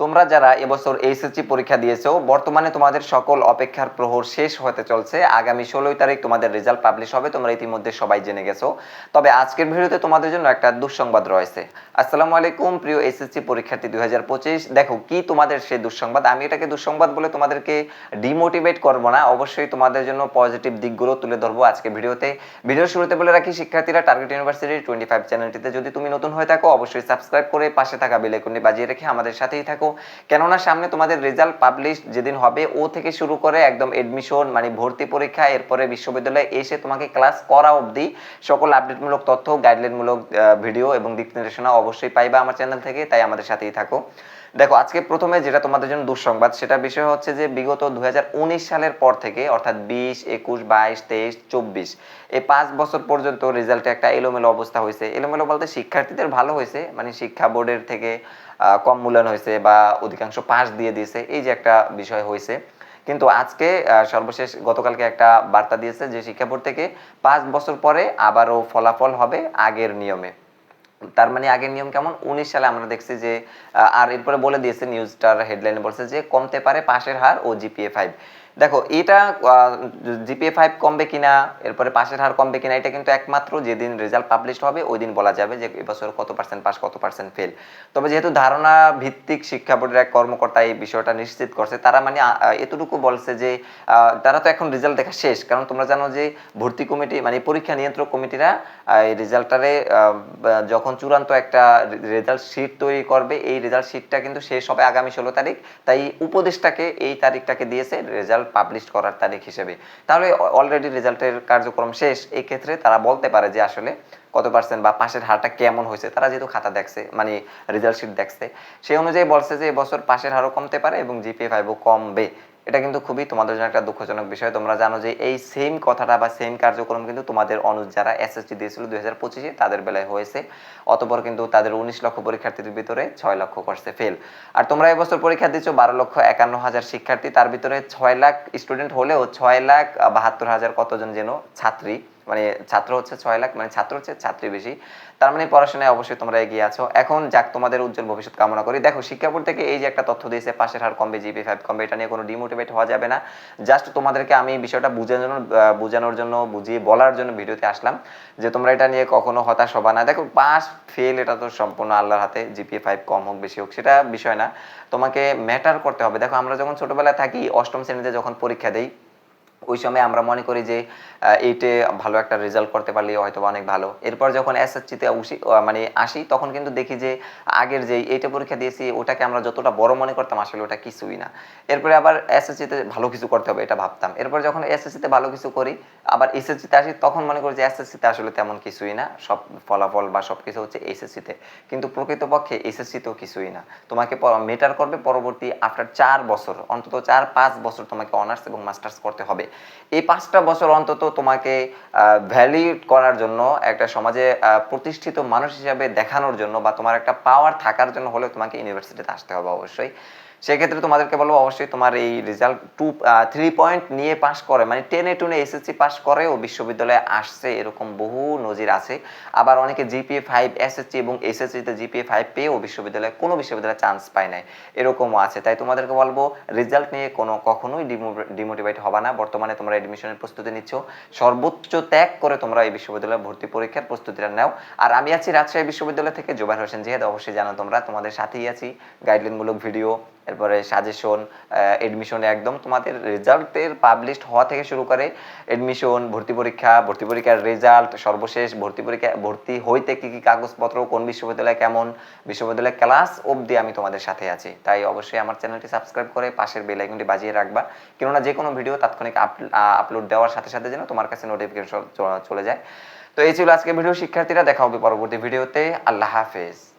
তোমরা যারা এবছর এইচএসসি পরীক্ষা দিয়েছ, বর্তমানে তোমাদের সকল অপেক্ষার প্রহর শেষ হতে চলছে। আগামী ষোলোই তারিখ তোমাদের রেজাল্ট পাবলিশ হবে, তোমরা ইতিমধ্যে সবাই জেনে গেছো। তবে আজকের ভিডিওতে তোমাদের জন্য একটা দুঃসংবাদ রয়েছে। আসসালামু আলাইকুম, প্রিয় এইচএসসি পরীক্ষার্থী দু হাজার পঁচিশ। দেখো, কি তোমাদের সেই দুঃসংবাদ? আমি এটাকে দুঃসংবাদ বলে তোমাদেরকে ডিমোটিভেট করব না। অবশ্যই তোমাদের জন্য পজিটিভ দিকগুলো তুলে ধরবো আজকে ভিডিওতে। ভিডিওর শুরুতে বলে রাখি, শিক্ষার্থীরা টার্গেট ইউনিভার্সিটি টোয়েন্টি ফাইভ চ্যানেলটিতে যদি তুমি নতুন হয়ে থাকো, অবশ্যই সাবস্ক্রাইব করে পাশে থাকা বেল আইকনটি বাজিয়ে রেখে আমাদের সাথেই থাকো। কেননা সামনে তোমাদের রেজাল্ট পাবলিশ যেদিন হবে, ও থেকে শুরু করে একদম এডমিশন মানে ভর্তি পরীক্ষা, এরপরে বিশ্ববিদ্যালয়ে এসে তোমাকে ক্লাস করা অবধি সকল আপডেটমূলক তথ্য গাইডলাইনমূলক ভিডিও এবং দিক নির্দেশনা অবশ্যই পাইবা আমার চ্যানেল থেকে, তাই আমাদের সাথেই থাকো। দেখো, আজকে প্রথমে যেটা তোমাদের জন্য দুঃসংবাদ, সেটা বিষয় হচ্ছে যে বিগত দুই হাজার উনিশ সালের পর থেকে, অর্থাৎ বিশ, একুশ, বাইশ, তেইশ, চব্বিশ, এই পাঁচ বছর পর্যন্ত রেজাল্টে একটা এলোমেলো অবস্থা হয়েছে। এলোমেলো বলতে শিক্ষার্থীদের ভালো হয়েছে মানে শিক্ষা বোর্ডের থেকে কম মূল্যায়ন হয়েছে বা অধিকাংশ পাস দিয়ে দিয়েছে, এই যে একটা বিষয় হয়েছে। কিন্তু আজকে সর্বশেষ গতকালকে একটা বার্তা দিয়েছে যে শিক্ষা বোর্ড থেকে পাঁচ বছর পরে আবারও ফলাফল হবে আগের নিয়মে। তার মানে আগের নিয়ম কেমন? উনিশ সালে আমরা দেখছি যে আর এরপরে বলে দিয়েছে নিউজটার হেডলাইনে বলছে যে, কমতে পারে পাশের হার ও জিপিএ ফাইভ দেখো, এটা জিপিএ ফাইভ কমবে কিনা, এরপরে পাশের হার কমবে কিনা, এটা কিন্তু একমাত্র যেদিন রেজাল্ট পাবলিশ হবে ওই দিন বলা যাবে যে এবছর কত পার্সেন্ট পাস কত পার্সেন্ট ফেল তবে যেহেতু ধারণা ভিত্তিক শিক্ষা বোর্ডের এক কর্মকর্তা এই বিষয়টা নিশ্চিত করছে, তারা মানে এতটুকু বলছে যে তারা তো এখন রেজাল্ট দেখা শেষ। কারণ তোমরা জানো যে ভর্তি কমিটি মানে পরীক্ষা নিয়ন্ত্রক কমিটিরা এই রেজাল্টারে যখন চূড়ান্ত একটা রেজাল্ট শিট তৈরি করবে, এই রেজাল্ট শিটটা কিন্তু শেষ হবে আগামী ষোলো তারিখ। তাই উপদেশটাকে এই তারিখটাকে দিয়েছে রেজাল্ট পাবলিশ করার তারিখ হিসেবে। তাহলে অলরেডি রেজাল্টের কার্যক্রম শেষ। এই ক্ষেত্রে তারা বলতে পারে যে আসলে কত পার্সেন্ট বা পাশের হারটা কেমন হয়েছে। তারা যেহেতু খাতা দেখছে মানে রেজাল্ট শিট দেখছে, সেই অনুযায়ী বলছে যে এবছর পাশের হারও কমতে পারে এবং জিপিএ ফাইভও কমবে। এটা কিন্তু খুবই তোমাদের জন্য একটা দুঃখজনক বিষয়। তোমরা জানো যে এই সেম কথাটা বা সেম কার্যক্রম কিন্তু তোমাদের অনুজ যারা এসএসসি দিয়েছিল দুই হাজার পঁচিশে তাদের বেলায় হয়েছে। অতপর কিন্তু তাদের উনিশ লক্ষ পরীক্ষার্থীদের ভিতরে ছয় লক্ষ করছে ফেল আর তোমরা এবছর পরীক্ষা দিচ্ছ বারো লক্ষ একান্ন হাজার শিক্ষার্থী। তার ভিতরে ছয় লাখ স্টুডেন্ট হলেও ছয় লাখ বাহাত্তর হাজার কতজন যেন ছাত্রী। মানে ছাত্র হচ্ছে ছয় লাখ মানে ছাত্র হচ্ছে ছাত্রী বেশি। তার মানে পড়াশোনায় অবশ্যই তোমরা এগিয়ে আছো। এখন যাক, তোমাদের উজ্জ্বল ভবিষ্যৎ কামনা করি। দেখো শিক্ষা বোর্ড থেকে এই যে একটা তথ্য দিয়েছে, পাশের হার কমবে, জিপি ফাইভ কমবে, এটা নিয়ে কোনো ডিমোটিভেট হওয়া যাবে না। জাস্ট তোমাদেরকে আমি বিষয়টা বোঝানোর বোঝানোর জন্য, বুঝিয়ে বলার জন্য ভিডিওতে আসলাম যে তোমরা এটা নিয়ে কখনো হতাশ হবা না। দেখো, পাস, ফেল, এটা তো সম্পূর্ণ আল্লাহর হাতে জিপিএ ফাইভ কম হোক, বেশি হোক, সেটা বিষয় না। তোমাকে ম্যাটার করতে হবে। দেখো, আমরা যখন ছোটবেলায় থাকি, অষ্টম শ্রেণীতে যখন পরীক্ষা দেই ওই সময় আমরা মনে করি যে এইটে ভালো একটা রেজাল্ট করতে পারলে হয়তো অনেক ভালো। এরপর যখন এসএসসিতে মানে আসি, তখন কিন্তু দেখি যে, আগের যে এইটে পরীক্ষা দিয়েছি, ওটাকে আমরা যতটা বড় মনে করতাম, আসলে ওটা কিছুই না। এরপরে আবার এসএসসিতে ভালো কিছু করতে হবে, এটা ভাবতাম। এরপর যখন এসএসসিতে ভালো কিছু করি, আবার এসএসসিতে আসি, তখন মনে করি যে এসএসসিতে আসলে তেমন কিছুই না। সব ফলাফল বা সব কিছু হচ্ছে এসএসসিতে কিন্তু প্রকৃতপক্ষে এসএসসিতেও কিছুই না। তোমাকে মেটার করবে পরবর্তী আফটার চার বছর, অন্তত চার পাঁচ বছর তোমাকে অনার্স এবং মাস্টার্স করতে হবে। এই পাঁচটা বছর অন্তত তোমাকে ভ্যালিড করার জন্য একটা সমাজে প্রতিষ্ঠিত মানুষ হিসাবে দেখানোর জন্য বা তোমার একটা পাওয়ার থাকার জন্য হলে তোমাকে ইউনিভার্সিটিতে আসতে হবে অবশ্যই। সেক্ষেত্রে তোমাদেরকে বলব অবশ্যই তোমার এই রেজাল্ট টু থ্রি পয়েন্ট নিয়ে পাস করে মানে টেনে টুনে এসএসসি পাস করেও বিশ্ববিদ্যালয়ে আসছে, এরকম বহু নজির আছে। আবার অনেকে জিপিএ ফাইভ এসএসসি এবং এসএসসিতে জিপিএ ফাইভ পেয়েও বিশ্ববিদ্যালয়ে কোনো বিশ্ববিদ্যালয়ে চান্স পায় নাই, এরকমও আছে। তাই তোমাদেরকে বলব রেজাল্ট নিয়ে কোনো কখনোই ডিমো ডিমোটিভেট হবে না। বর্তমানে তোমরা এডমিশনের প্রস্তুতি নিচ্ছ। সর্বোচ্চ ত্যাগ করে তোমরা এই বিশ্ববিদ্যালয়ে ভর্তি পরীক্ষার প্রস্তুতিটা নাও। আর আমি আছি রাজশাহী বিশ্ববিদ্যালয় থেকে জোবাইর হোসেন জিহাদ। অবশ্যই জানো তোমরা, তোমাদের সাথেই আছি। গাইডলাইনমূলক ভিডিও এরপরে সাজেশন এডমিশনে একদম তোমাদের রেজাল্টের পাবলিশড হওয়া থেকে শুরু করে এডমিশন ভর্তি পরীক্ষা, ভর্তি পরীক্ষার রেজাল্ট সর্বশেষ ভর্তি পরীক্ষা, ভর্তি হইতে কি কি কাগজপত্র, কোন বিশ্ববিদ্যালয় কেমন, বিশ্ববিদ্যালয় ক্লাস অবধি আমি তোমাদের সাথে আছি। তাই অবশ্যই আমার চ্যানেলটি সাবস্ক্রাইব করে পাশের বেল আইকনটি বাজিয়ে রাখবা। কেননা যে কোনো ভিডিও তাৎক্ষণিক আপলোড দেওয়ার সাথে সাথে যেন তোমার কাছে নোটিফিকেশন চলে যায়। তো এই ছিল আজকে ভিডিও শিক্ষার্থীরা, দেখা হবে পরবর্তী ভিডিওতে আল্লাহ হাফেজ।